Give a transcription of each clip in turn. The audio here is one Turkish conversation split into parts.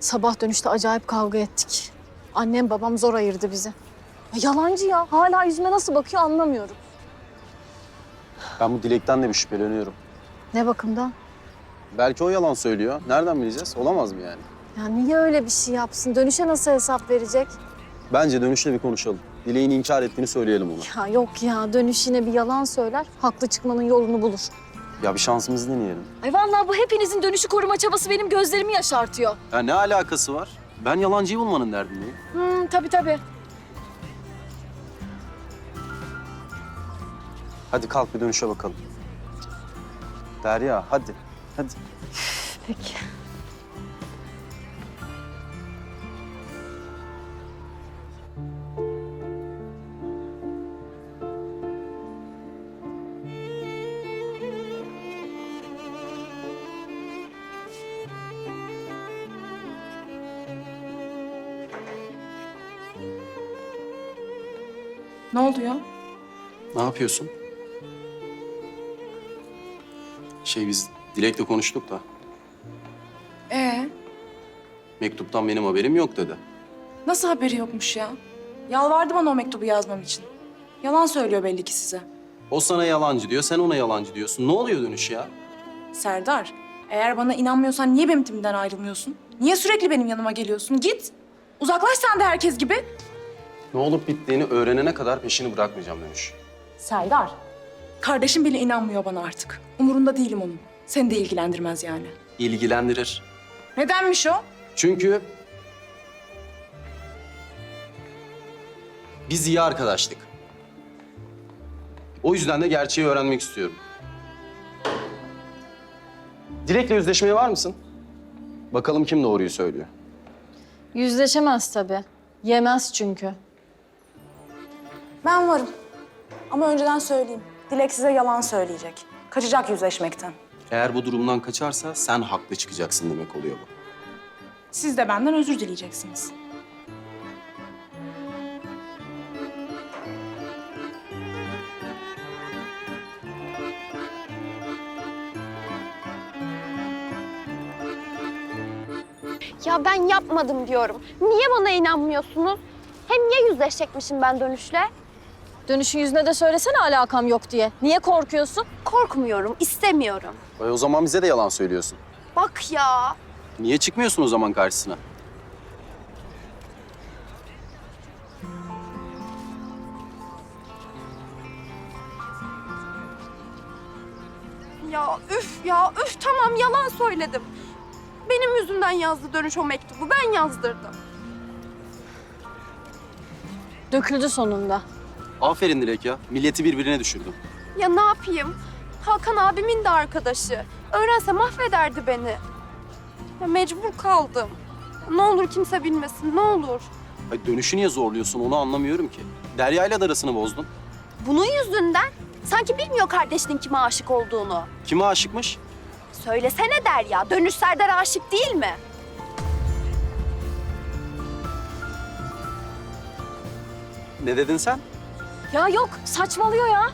Sabah dönüşte acayip kavga ettik. Annem babam zor ayırdı bizi. Ya yalancı ya. Hala yüzüme nasıl bakıyor anlamıyorum. Ben bu Dilek'ten de bir şüpheleniyorum. Ne bakımdan? Belki o yalan söylüyor. Nereden bileceğiz? Olamaz mı yani? Ya niye öyle bir şey yapsın? Dönüşe nasıl hesap verecek? Bence dönüşle bir konuşalım. Dilek'in inkar ettiğini söyleyelim ona. Ya yok ya dönüş yine bir yalan söyler. Haklı çıkmanın yolunu bulur. Ya bir şansımızı deneyelim. Ay vallahi bu hepinizin dönüşü koruma çabası benim gözlerimi yaşartıyor. Ya ne alakası var? Ben yalancıyı bulmanın derdindeyim. Hmm, tabii tabii. Hadi kalk bir dönüşe bakalım. Derya hadi. Hadi. Peki. Ne oluyor? Ne yapıyorsun? Şey biz Dilek'le konuştuk da Ee, mektuptan benim haberim yok dedi. nasıl haberi yokmuş ya? Yalvardı bana o mektubu yazmam için. Yalan söylüyor belli ki size. O sana yalancı diyor, sen ona yalancı diyorsun. Ne oluyor dönüş ya? Serdar, eğer bana inanmıyorsan niye benim timden ayrılmıyorsun? Niye sürekli benim yanıma geliyorsun? Git. Uzaklaş sen de herkes gibi. Ne olup bittiğini öğrenene kadar peşini bırakmayacağım dönüş. Serdar. Kardeşim bile inanmıyor bana artık. Umurunda değilim onun. Seni de ilgilendirmez yani. İlgilendirir. Nedenmiş o? Çünkü biz iyi arkadaştık. O yüzden de gerçeği öğrenmek istiyorum. Dilek'le yüzleşmeye var mısın? Bakalım kim doğruyu söylüyor. Yüzleşemez tabii. Yemez çünkü. Ben varım. Ama önceden söyleyeyim. Dilek size yalan söyleyecek. Kaçacak yüzleşmekten. Eğer bu durumdan kaçarsa sen haklı çıkacaksın demek oluyor bu. Siz de benden özür dileyeceksiniz. Ya ben yapmadım diyorum. Niye bana inanmıyorsunuz? Hem niye yüzleşecekmişim ben dönüşle? Dönüşün yüzüne de söylesene alakam yok diye. Niye korkuyorsun? Korkmuyorum, istemiyorum. E o zaman bize de yalan söylüyorsun. Bak ya. Niye çıkmıyorsun o zaman karşısına? Ya üf ya üf tamam yalan söyledim. Benim yüzümden yazdı dönüş o mektubu. Ben yazdırdım. Döküldü sonunda. Aferin Dilek ya. Milleti birbirine düşürdün. Ya ne yapayım? Hakan abimin de arkadaşı. Öğrense mahvederdi beni. Ya mecbur kaldım. Ne olur kimse bilmesin, ne olur. Ay dönüşü niye zorluyorsun onu anlamıyorum ki. Derya'yla da arasını bozdun. Bunun yüzünden sanki bilmiyor kardeşinin kime aşık olduğunu. Kime aşıkmış? Söylesene Derya, dönüş Serdar aşık değil mi? Ne dedin sen? Ya yok saçmalıyor ya.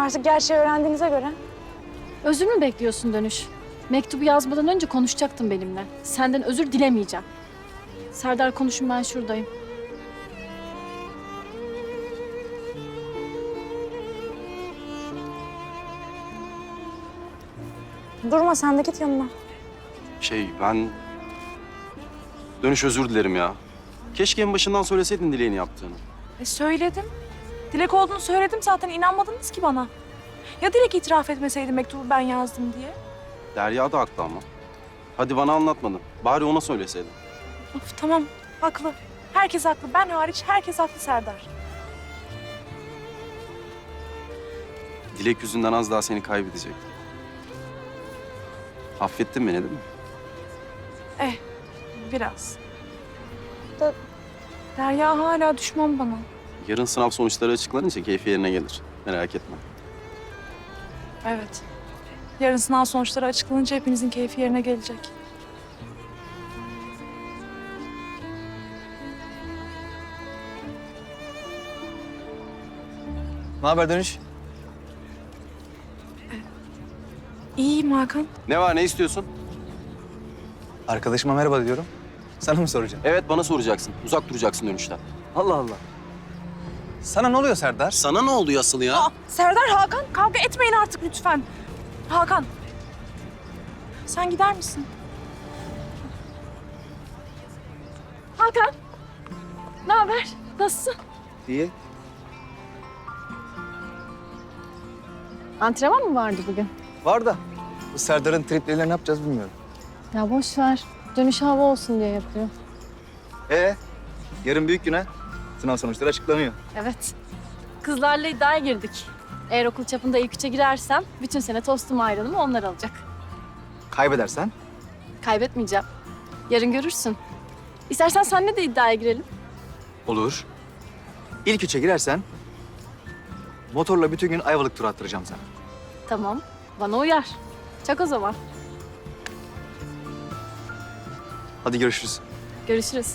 Artık gerçeği öğrendiğinize göre Özür mü bekliyorsun dönüş? Mektubu yazmadan önce konuşacaktın benimle. Senden özür dilemeyeceğim. Serdar konuşun ben şuradayım. Durma sen de git yanına. Şey ben... Dönüş özür dilerim ya. Keşke en başından söyleseydin Dilek'in yaptığını. E söyledim. Dilek olduğunu söyledim zaten inanmadınız ki bana. Ya Dilek itiraf etmeseydi mektubu ben yazdım diye? Derya da haklı ama. Hadi bana anlatmadın. Bari ona söyleseydin. Of tamam haklı. Herkes haklı. Ben hariç herkes haklı Serdar. Dilek yüzünden az daha seni kaybedecektim. Affettin beni değil mi? Eh, biraz. Da Derya hala düşman bana. Yarın sınav sonuçları açıklanınca keyfi yerine gelir. Merak etme. Evet. Yarın sınav sonuçları açıklanınca hepinizin keyfi yerine gelecek. Ne haber dönüş? İyiyim Hakan. Ne var ne istiyorsun? Arkadaşıma merhaba diyorum. Sana mı soracağım? Evet bana soracaksın. Uzak duracaksın dönüşten. Allah Allah. Sana ne oluyor Serdar? Sana ne oluyor asıl ya? Aa, Serdar, Hakan kavga etmeyin artık lütfen. Hakan. Sen gider misin? Hakan. Ne haber? Nasılsın? İyi. Antrenman mı vardı bugün? Var da bu Serdar'ın tripleriyle ne yapacağız bilmiyorum. Ya boş ver. Dönüş hava olsun diye yapıyor. Ee, yarın büyük güne sınav sonuçları açıklanıyor. Evet. Kızlarla iddiaya girdik. Eğer okul çapında ilk üçe girersem bütün sene tostum ayrılımı onlar alacak. Kaybedersen Kaybetmeyeceğim. Yarın görürsün. İstersen seninle de iddiaya girelim. olur. İlk üçe girersen motorla bütün gün Ayvalık turu attıracağım sana. Tamam. Bana uyar. Çak o zaman. Hadi görüşürüz. Görüşürüz.